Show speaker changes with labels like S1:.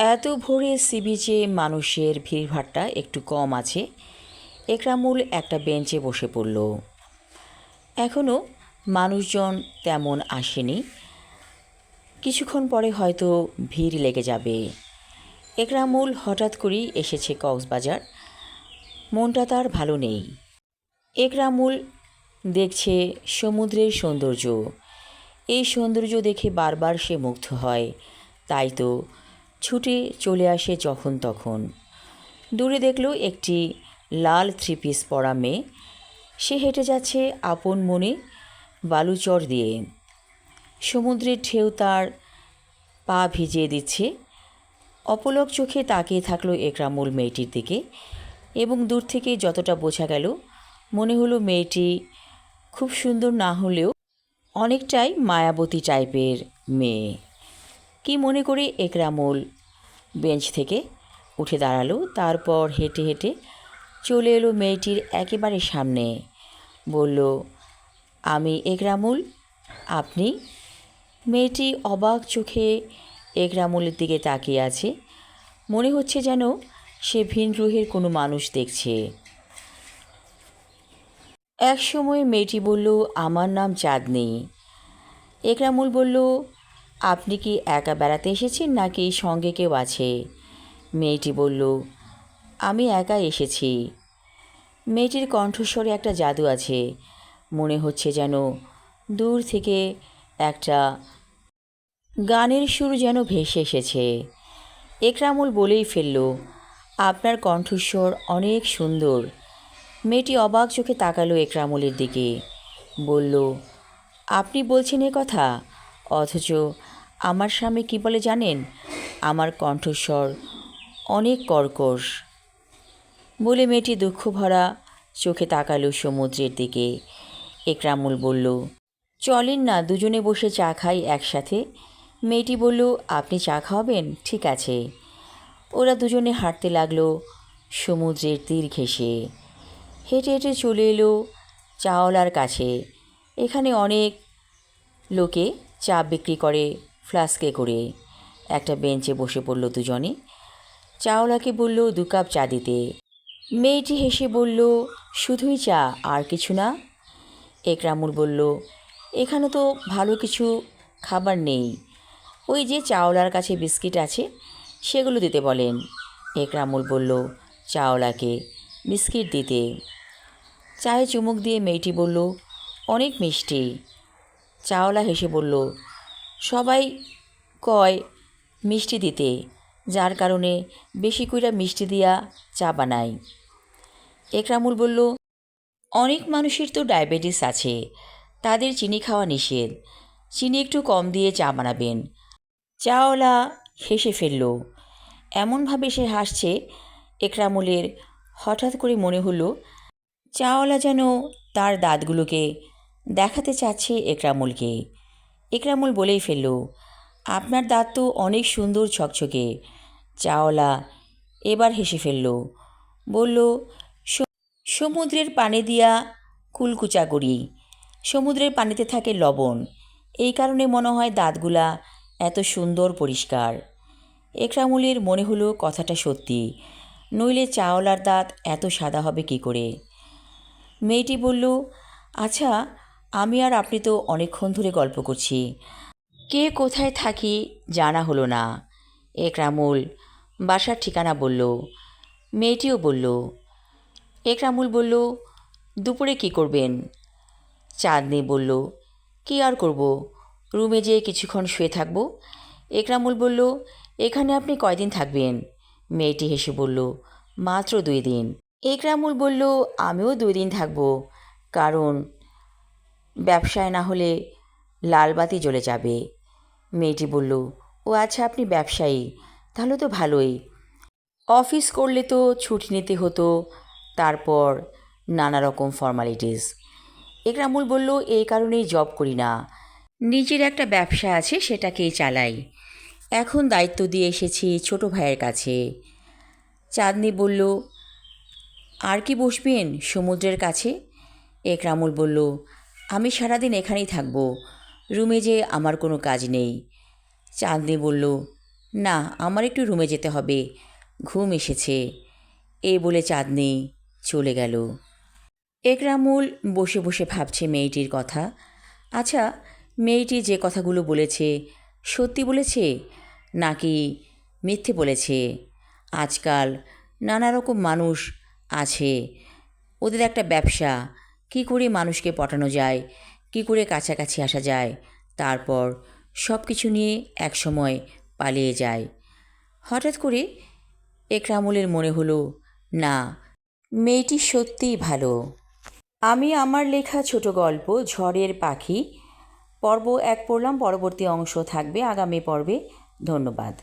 S1: এত ভোরে সি বিচে মানুষের ভিড়ভাট্টা একটু কম আছে। একরামুল একটা বেঞ্চে বসে পড়ল। এখনও মানুষজন তেমন আসেনি। কিছুক্ষণ পরে হয়তো ভিড় লেগে যাবে। একরামুল হঠাৎ করেই এসেছে কক্সবাজার। মনটা তার ভালো নেই। একরামুল দেখছে সমুদ্রের সৌন্দর্য। এই সৌন্দর্য দেখে বারবার সে মুগ্ধ হয়। তাই তো ছুটে চলে আসে যখন তখন। দূরে দেখল একটি লাল থ্রি পিস পরা মেয়ে। সে হেঁটে যাচ্ছে আপন মনে বালুচর দিয়ে। সমুদ্রের ঢেউ তার পা ভিজিয়ে দিচ্ছে। অপলক চোখে তাকিয়ে থাকল একরামুল মেয়েটির দিকে এবং দূর থেকে যতটা বোঝা গেল, মনে হলো মেয়েটি খুব সুন্দর না হলেও অনেকটাই মায়াবতী টাইপের মেয়ে। কি মনে করে একরামুল? বেঞ্চ থেকে উঠে দাঁড়াল, তারপর হেঁটে হেঁটে চলে এলো মেয়েটির একেবারে সামনে। বলল, আমি একরামুল, আপনি? মেয়েটি অবাক চোখে একরামুলের দিকে তাকিয়ে আছে। মনে হচ্ছে যেন সে ভিন গ্রহের কোনো মানুষ দেখছে। এক সময় মেয়েটি বলল, আমার নাম চাঁদনি। একরামুল বলল আপনি কি একা বেড়াতে এসেছেন নাকি সঙ্গে কেউ আছে? মেয়েটি বলল, আমি একা এসেছি। মেয়েটির কণ্ঠস্বরে একটা জাদু আছে। মনে হচ্ছে যেন দূর থেকে একটা গানের সুর যেন ভেসে এসেছে। একরামুল বলেই ফেলল, আপনার কণ্ঠস্বর অনেক সুন্দর। মেয়েটি অবাক চোখে তাকালো একরামুলের দিকে। বলল, আপনি বলছেন এ কথা? অথচ আমার স্বামী কী বলে জানেন? আমার কণ্ঠস্বর অনেক কর্কশ। বলে মেয়েটি দুঃখ ভরা চোখে তাকালো সমুদ্রের দিকে। একরামুল বলল, চলেন না, দুজনে বসে চা খাই একসাথে। মেয়েটি বলল, আপনি চা খাওয়াবেন? ঠিক আছে। ওরা দুজনে হাঁটতে লাগল সমুদ্রের তীর ঘেঁষে হেঁটে হেঁটে চলে এলো চাওয়ালার কাছে। এখানে অনেক লোকে চা বিক্রি করে। ফ্লাস্কে করে একটা বেঞ্চে বসে পড়ল দুজনে। চাওলাকে বলল, দু কাপ চা দিতে। মেয়েটি হেসে বলল, শুধুই চা, আর কিছু না। একরামুল বলল, এখানে তো ভালো কিছু খাবার নেই। ওই যে চাওলার কাছে বিস্কিট আছে, সেগুলো দিতে বলেন। একরামুল বলল, চাওলাকে বিস্কিট দিতে। চায়ে চুমুক দিয়ে মেয়েটি বলল, অনেক মিষ্টি। চাওলা হেসে বলল সবাই কয় মিষ্টি দিতে, যার কারণে বেশি কইরা মিষ্টি দিয়া চা বানাই একরামুল বলল, অনেক মানুষের তো ডায়াবেটিস আছে, তাদের চিনি খাওয়া নিষেধ। চিনি একটু কম দিয়ে চা বানাবেন। চাওলা হেসে ফেলল। এমনভাবে সে হাসছে, একরামুলের হঠাৎ করে মনে হলো, চাওয়ালা যেন তার দাঁতগুলোকে দেখাতে চাচ্ছে একরামুলকে। একরামুল বলেই ফেলল, আপনার দাঁত তো অনেক সুন্দর ছকছকে চাওলা এবার হেসে ফেলল, বলল সমুদ্রের পানি দিয়া কুলকুচা করি সমুদ্রের পানিতে থাকে লবণ। এই কারণে মনে হয় দাঁতগুলা এত সুন্দর পরিষ্কার। একরামুলের মনে হলো কথাটা সত্যি, নইলে চাওলার দাঁত এত সাদা হবে কি করে? মেয়েটি বলল আচ্ছা আমি আর আপনি তো অনেকক্ষণ ধরে গল্প করছি। কে কোথায় থাকি জানা হলো না। একরামুল বাসার ঠিকানা বলল, মেয়েটিও বলল একরামুল বলল, দুপুরে কি করবেন? চাঁদনি বলল, কি আর করব? রুমে যেয়ে কিছুক্ষণ শুয়ে থাকব। একরামুল বলল, এখানে আপনি কয়দিন থাকবেন? মেয়েটি হেসে বলল, মাত্র দুই দিন। একরামুল বলল, আমিও দুই দিন থাকব, কারণ ব্যবসায় না হলে লালবাতি জ্বলে যাবে। মেয়েটি বলল, ও আচ্ছা আপনি ব্যবসায়ী, তাহলে তো ভালোই। অফিস করলে তো ছুটি নিতে হতো, তারপর নানা রকম ফর্মালিটিস। একরামুল বলল, এই কারণেই জব করি না। নিজের একটা ব্যবসা আছে, সেটাকেই চালাই। এখন দায়িত্ব দিয়ে এসেছি ছোট ভাইয়ের কাছে। চাঁদনি বলল, আর কি বসবেন সমুদ্রের কাছে? একরামুল বলল আমি সারাদিন এখানেই থাকব। রুমে যে আমার কোনো কাজ নেই। চাঁদনি বলল, না, আমার একটু রুমে যেতে হবে। ঘুম এসেছে। এই বলে চাঁদনি চলে গেল। একরামুল বসে বসে ভাবছে মেয়েটির কথা। আচ্ছা মেয়েটি যে কথাগুলো বলেছে, সত্যি বলেছে নাকি মিথ্যে বলেছে? আজকাল নানা রকম মানুষ আছে, ওদের একটা ব্যবসা কি করে মানুষকে পটানো যায়? কি করে কাছাকাছি আসা যায়? তারপর সব কিছু নিয়ে একসময় পালিয়ে যায়। হঠাৎ করে একরামুলের মনে হলো, না, মেয়েটি সত্যিই ভালো। আমি আমার লেখা ছোট গল্প, ঝড়ের পাখি, পর্ব এক পড়লাম, পরবর্তী অংশ থাকবে আগামী পর্বে। ধন্যবাদ।